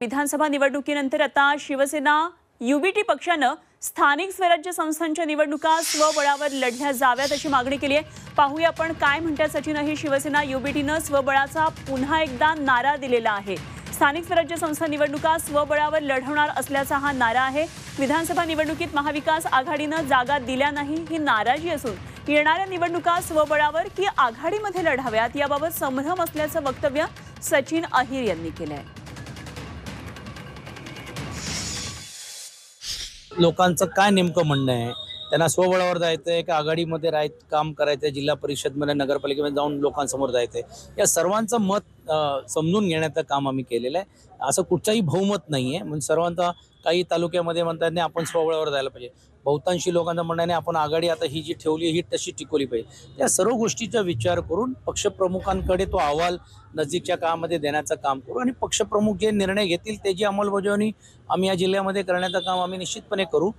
विधानसभा निवडणुकीनंतर आता शिवसेना युबीटी पक्षानं स्थानिक स्वराज्य संस्थांच्या निवडणुका स्वबळावर लढल्या जाव्यात अशी मागणी केली आहे. पाहूया आपण काय म्हणतात सचिन ही शिवसेना युबीटीनं स्वबळाचा पुन्हा एकदा नारा दिलेला आहे. स्थानिक स्वराज्य संस्था निवडणुका स्वबळावर लढवणार असल्याचा हा नारा आहे. विधानसभा निवडणुकीत महाविकास आघाडीनं जागा दिल्या नाही ही नाराजी असून येणाऱ्या निवडणुका स्वबळावर की आघाडीमध्ये लढाव्यात याबाबत संभ्रम असल्याचं वक्तव्य सचिन अहिर यांनी केलं आहे लोकांचं काय नेमकं म्हणणं आहे? त्यांना स्वबळावर जायचं आहे का आघाडीमध्ये राहाय काम करायचं आहे जिल्हा परिषदमध्ये नगरपालिकेमध्ये जाऊन लोकांसमोर जायचं आहे या सर्वांचं मत समजून घेण्याचं काम आम्ही केलेलं आहे. असं कुठचंही बहुमत नाही आहे म्हणजे सर्वांचा काही तालुक्यामध्ये म्हणतात नाही आपण स्वबळावर जायला पाहिजे. बहुतांशी लोकांचं म्हणणं नाही आपण आघाडी आता ही जी ठेवली आहे, ही तशी टिकवली पाहिजे. त्या सर्व गोष्टीचा विचार करून पक्षप्रमुखांकडे तो अहवाल नजीकच्या काळामध्ये देण्याचं काम करू आणि पक्षप्रमुख जे निर्णय घेतील त्याची अंमलबजावणी आम्ही या जिल्ह्यामध्ये करण्याचं काम आम्ही निश्चितपणे करू.